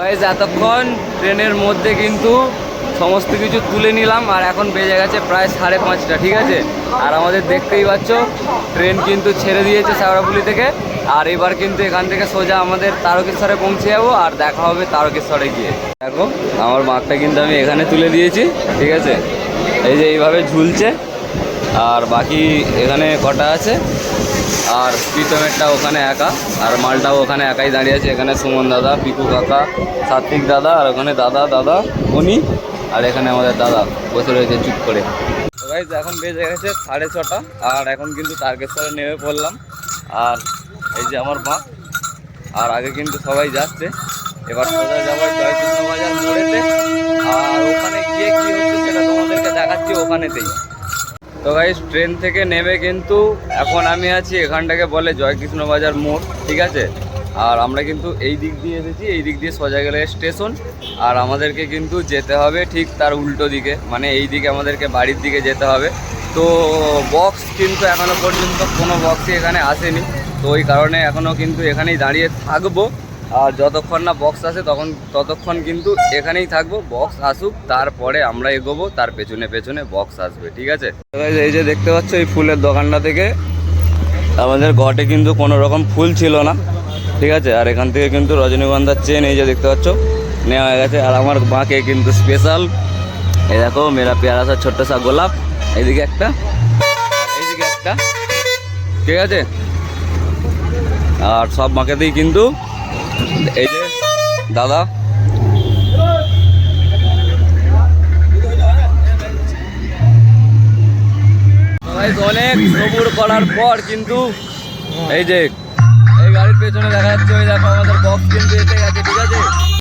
Guys এতক্ষণ ট্রেনের মধ্যে কিন্তু সমস্ত কিছু তুলে নিলাম আর এখন বেজে গেছে প্রায় সাড়ে পাঁচটা, ঠিক আছে? আর আমাদের দেখতেই পাচ্ছ, ট্রেন কিন্তু ছেড়ে দিয়েছে শ্যাওড়াপুলি থেকে। আর এবার কিন্তু এখান থেকে সোজা আমাদের তারকেশ্বরে পৌঁছে যাব আর দেখা হবে তারকেশ্বরে গিয়ে। দেখো, আমার মাঠটা কিন্তু আমি এখানে তুলে দিয়েছি, ঠিক আছে? এই যে এইভাবে ঝুলছে, আর বাকি এখানে কটা আছে? আর প্রীতমেরটা ওখানে একা, আর মালটাও ওখানে একাই দাঁড়িয়ে আছে। এখানে সুমন দাদা, পিকু কাকা, সাত্বিক দাদা, আর ওখানে দাদা দাদা উনি আর এখানে আমাদের দাদা, বসে রয়েছে চুপ করে। এখন বেজে গেছে সাড়ে ছটা, আর এখন কিন্তু তারকেশ্বরে নেমে পড়লাম। আর এই যে আমার মা, আর আগে কিন্তু সবাই যাচ্ছে। এবার সোজা যাবার জয়কৃষ্ণ বাজার মোড়েতে। আর ওখানে গিয়ে কি হচ্ছে সেটা তোমাদেরকে দেখাচ্ছি ওখানেতেই। তো গাইস ট্রেন থেকে নেমে কিন্তু এখন আমি আছি এখানটাকে বলে জয়কৃষ্ণ বাজার মোড়, ঠিক আছে? আর আমরা কিন্তু এই দিক দিয়ে এসেছি, এই দিক দিয়ে সোজা গেলে স্টেশন। আর আমাদেরকে কিন্তু যেতে হবে ঠিক তার উল্টো দিকে মানে এই দিকে আমাদেরকে বাড়ির দিকে যেতে হবে। তো বক্স কিন্তু এখনও পর্যন্ত কোনো বক্সই এখানে আসেনি। তো ওই কারণে এখনও কিন্তু এখানেই দাঁড়িয়ে থাকব। আর যতক্ষণ না বক্স আসে তখন, ততক্ষণ কিন্তু এখানেই থাকব বক্স আসুক, তারপরে আমরা এগোবো, তার পেছনে পেছনে বক্স আসবে, ঠিক আছে? এই যে দেখতে পাচ্ছ, এই ফুলের দোকানটা থেকে আমাদের ঘটে কিন্তু কোনো রকম ফুল ছিল না, ঠিক আছে? আর এখান থেকে কিন্তু রজনীগন্ধার চেন এই যে দেখতে পাচ্ছ, নেওয়া হয়ে গেছে। আর আমার মাকে কিন্তু স্পেশাল এই দেখো মেরা পেয়ারা সা ছোট্ট সা গোলাপ। এইদিকে একটা এইদিকে একটা, ঠিক আছে? আর সব মাকেতেই কিন্তু এই যে, দাদা। অনেক সবুর করার পর কিন্তু এই যে, এই গাড়ির পেছনে দেখা যাচ্ছে, ওই দেখো আমাদের বক্স কিন্তু এসে গেছে, ঠিক আছে?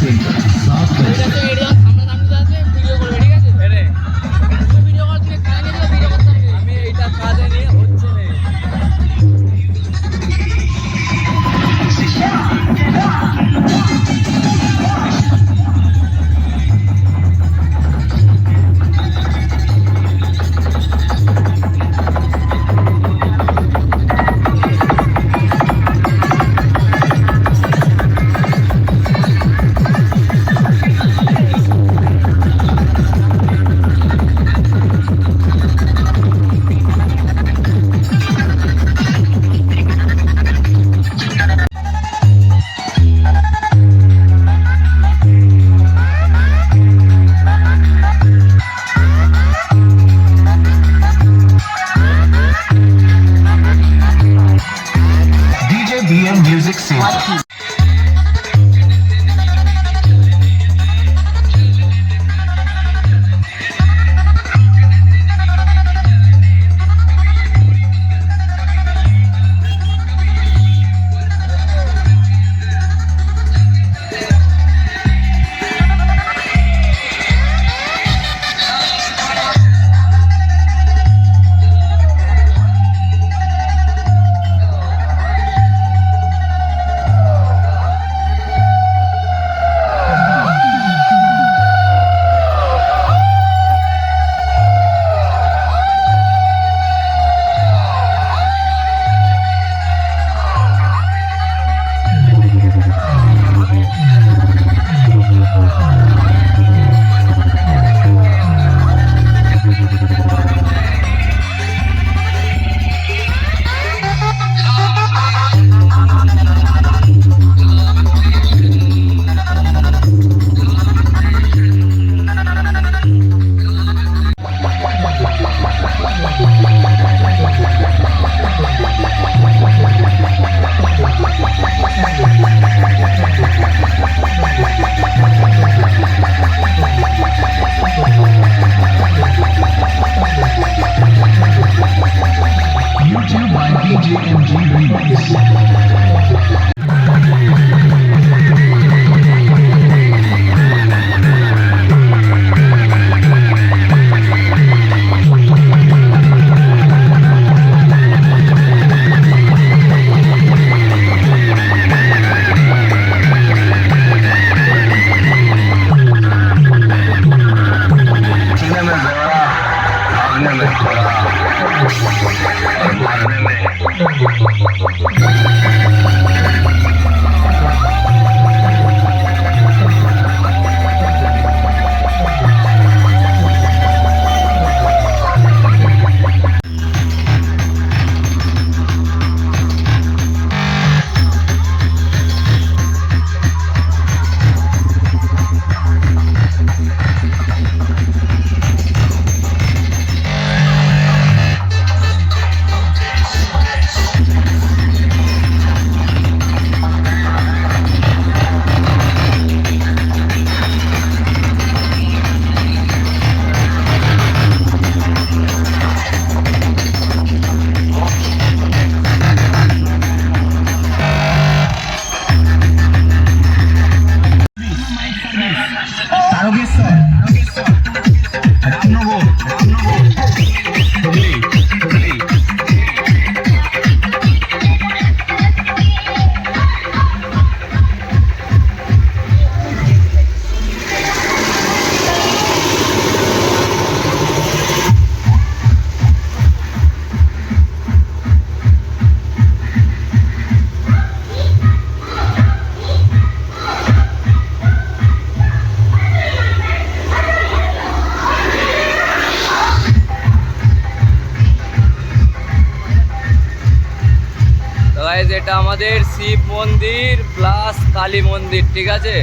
Singh, South এটা আমাদের শিব মন্দির প্লাস কালী মন্দির ঠিক আছে?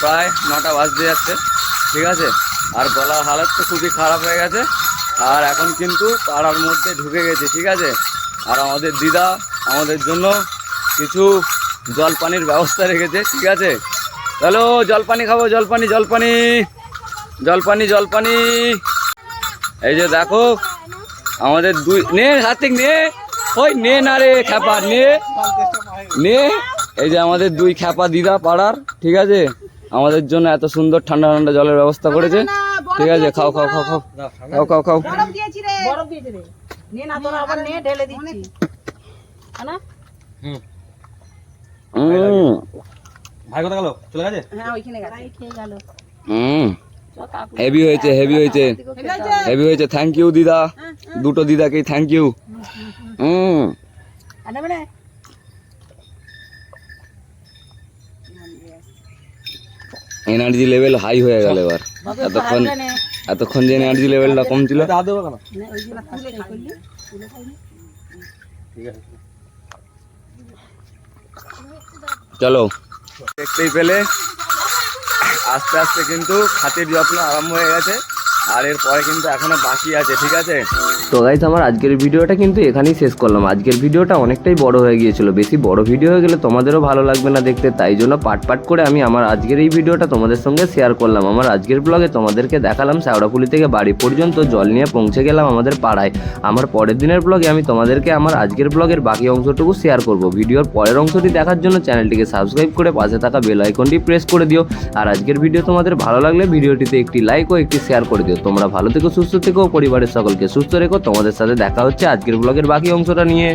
প্রায় নটা বাজতে যাচ্ছে, ঠিক আছে? আর গলার হালত তো খুবই খারাপ হয়ে গেছে, আর এখন কিন্তু পাড়ার মধ্যে ঢুকে গেছে, ঠিক আছে? আর আমাদের দিদা আমাদের জন্য কিছু জলপানির ব্যবস্থা রেখেছে, ঠিক আছে? চলো, জলপানি খাব, জলপানি জলপানি জলপানি জলপানি। এই যে দেখো, আমাদের দুই নে হাতিক নে। ওই, নে না রে, খ্যাপা, নে। নে। এই যে আমাদের দুই খ্যাপা দিদা পাড়ার ঠিক আছে? আমাদের জন্য এত সুন্দর ঠান্ডা ঠান্ডা জলের ব্যবস্থা করেছে। ঠিক আছে খাও খাও খাও খাও খাও খাও খাও। বরফ দিয়েছি রে। বরফ দিয়েছি রে। নে না তোরা আবার নে ঢেলে দিচ্ছি। না হুম। ভাই কোথা গেল? চলে গেছে? হ্যাঁ ওইখানে গেল। হুম। হেভি হয়েছে হেভি হয়েছে। হেভি হয়েছে। থ্যাংক ইউ দিদা। দুটো দিদাকেই থ্যাংক ইউ হুম আরে মানে এনার্জি লেভেল হাই হয়ে গেল এবার। এতক্ষণ এতক্ষণ যে এনার্জি লেভেলটা কম ছিল। চলো। দেখতেই পেলে আস্তে আস্তে কিন্তু খাতির যত্ন আরম্ভ হয়ে গেছে। আর এরপরে কিন্তু এখনও বাকি আছে, ঠিক আছে? তো গাইজ আমার আজকের ভিডিওটা কিন্তু এখানেই শেষ করলাম। আজকের ভিডিওটা অনেকটাই বড় হয়ে গিয়েছিল। বেশি বড় ভিডিও হয়ে গেলে তোমাদেরও ভালো লাগবে না দেখতে। তাই জন্য পাট পাট করে আমি আমার আজকের এই ভিডিওটা তোমাদের সঙ্গে শেয়ার করলাম। আমার আজকের ব্লগে তোমাদেরকে দেখালাম শ্যাওড়াপুলি থেকে বাড়ি পর্যন্ত জল নিয়ে পৌঁছে গেলাম আমাদের পাড়ায়। আমার পরের দিনের ব্লগে আমি তোমাদেরকে আমার আজকের ব্লগের বাকি অংশটুকু শেয়ার করব। ভিডিওর পরের অংশটি দেখার জন্য চ্যানেলটিকে সাবস্ক্রাইব করে পাশে থাকা বেল আইকনটি প্রেস করে দিও। আর আজকের ভিডিও তোমাদের ভালো লাগলে ভিডিওটিতে একটি লাইক ও একটি শেয়ার করে দিও। তোমরা ভালো থেকো, সুস্থ থেকো, পরিবারের সকলকে সুস্থ রেখো। তোমাদের সাথে দেখা হচ্ছে আজকের ব্লগের বাকি অংশটা নিয়ে।